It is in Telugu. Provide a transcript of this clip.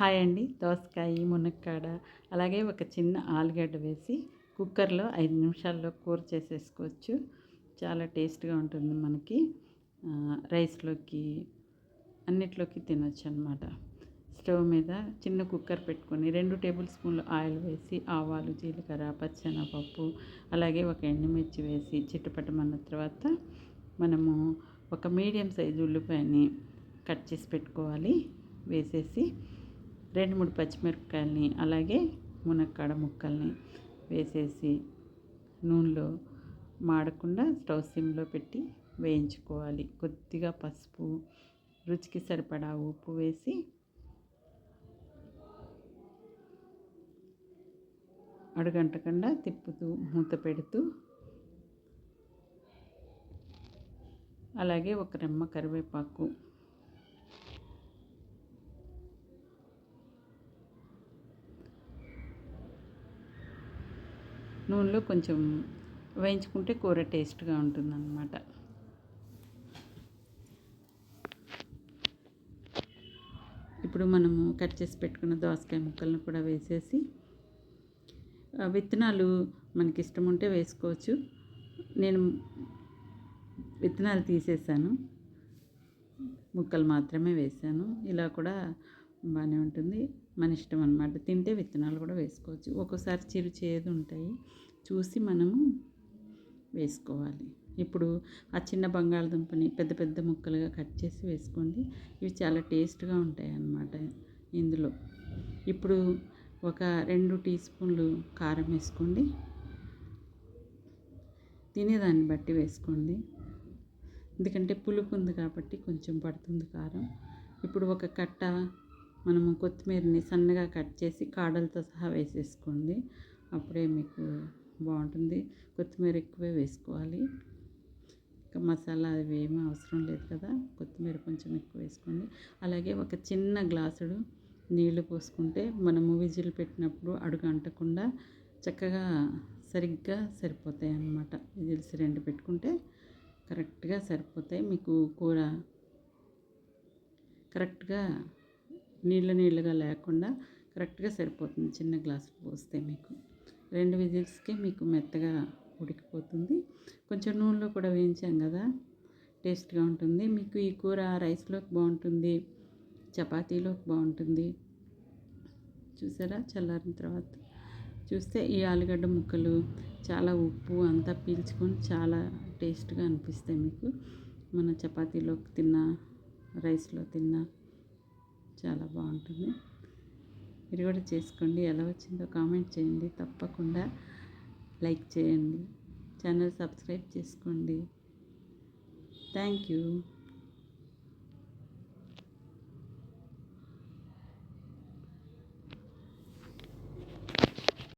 హాయ్ అండి. దోసకాయ మునక్కాడ అలాగే ఒక చిన్న ఆలుగడ్డ వేసి కుక్కర్లో ఐదు నిమిషాల్లో కూర చేసేసుకోవచ్చు. చాలా టేస్ట్గా ఉంటుంది మనకి. రైస్లోకి అన్నిట్లోకి తినొచ్చు అనమాట స్టవ్ మీద చిన్న కుక్కర్ పెట్టుకొని రెండు టేబుల్ స్పూన్లు ఆయిల్ వేసి ఆవాలు జీలకర్ర పచ్చెనపప్పు అలాగే ఒక ఎండుమిర్చి వేసి చిట్టుపట్టమన్న తర్వాత మనము ఒక మీడియం సైజు ఉల్లిపాయని కట్ చేసి పెట్టుకోవాలి. వేసేసి రెండు మూడు పచ్చిమిరపకాయలని అలాగే మునక్కాడ ముక్కల్ని వేసేసి నూనెలో మాడకుండా స్టవ్ సిమ్లో పెట్టి వేయించుకోవాలి. కొద్దిగా పసుపు రుచికి సరిపడా ఉప్పు వేసి అడుగంటకుండా తిప్పుతూ మూత పెడుతూ అలాగే ఒక రెమ్మ కరివేపాకు నూనెలో కొంచెం వేయించుకుంటే కూర టేస్ట్గా ఉంటుందన్నమాట. ఇప్పుడు మనము కట్ చేసి పెట్టుకున్న దోసకాయ ముక్కలను కూడా వేసేసి విత్తనాలు మనకి ఇష్టం ఉంటే వేసుకోవచ్చు. నేను విత్తనాలు తీసేసాను. ముక్కలు మాత్రమే వేసాను. ఇలా కూడా బాగానే ఉంటుంది. మన ఇష్టం అనమాట తింటే విత్తనాలు కూడా వేసుకోవచ్చు. ఒక్కోసారి చిరు చేదు ఉంటాయి. చూసి మనము వేసుకోవాలి. ఇప్పుడు ఆ చిన్న బంగాళదుంపని పెద్ద పెద్ద ముక్కలుగా కట్ చేసి వేసుకోండి. ఇవి చాలా టేస్ట్గా ఉంటాయి అన్నమాట ఇందులో. ఇప్పుడు ఒక రెండు టీ స్పూన్లు కారం వేసుకోండి. తినేదాన్ని బట్టి వేసుకోండి. ఎందుకంటే పులుపు ఉంది కాబట్టి కొంచెం పడుతుంది కారం. ఇప్పుడు ఒక కట్ట మనము కొత్తిమీరని సన్నగా కట్ చేసి కాడలతో సహా వేసేసుకోండి. అప్పుడే మీకు బాగుంటుంది. కొత్తిమీర ఎక్కువే వేసుకోవాలి. ఇంకా మసాలా అవి ఏమీ అవసరం లేదు కదా. కొత్తిమీర కొంచెం ఎక్కువ వేసుకోండి. అలాగే ఒక చిన్న గ్లాసుడు నీళ్ళు పోసుకుంటే మనము విజిల్ పెట్టినప్పుడు అడుగు అంటకుండా చక్కగా సరిగ్గా సరిపోతాయి అన్నమాట. విజిల్స్ రెండు పెట్టుకుంటే కరెక్ట్గా సరిపోతాయి. మీకు కూర కరెక్ట్గా నీళ్ళ నీళ్ళగా లేకుండా కరెక్ట్గా సరిపోతుంది. చిన్న గ్లాసు పోస్తే మీకు. రెండు విజిల్స్కే మీకు మెత్తగా ఉడికిపోతుంది. కొంచెం నూనెలో కూడా వేయించాం కదా టేస్ట్గా ఉంటుంది. మీకు ఈ కూర రైస్లోకి బాగుంటుంది చపాతీలోకి బాగుంటుంది. చూసారా? చల్లారిన తర్వాత చూస్తే ఈ ఆలుగడ్డ ముక్కలు చాలా ఉప్పు అంతా పీల్చుకొని చాలా టేస్ట్గా అనిపిస్తాయి మీకు. మన చపాతీలోకి తిన్న రైస్లో తిన్న చాలా బాగుంటుంది. మీరు కూడా చేసుకోండి. ఎలా వచ్చిందో కామెంట్ చేయండి. తప్పకుండా లైక్ చేయండి. ఛానల్ సబ్స్క్రైబ్ చేసుకోండి. Thank you.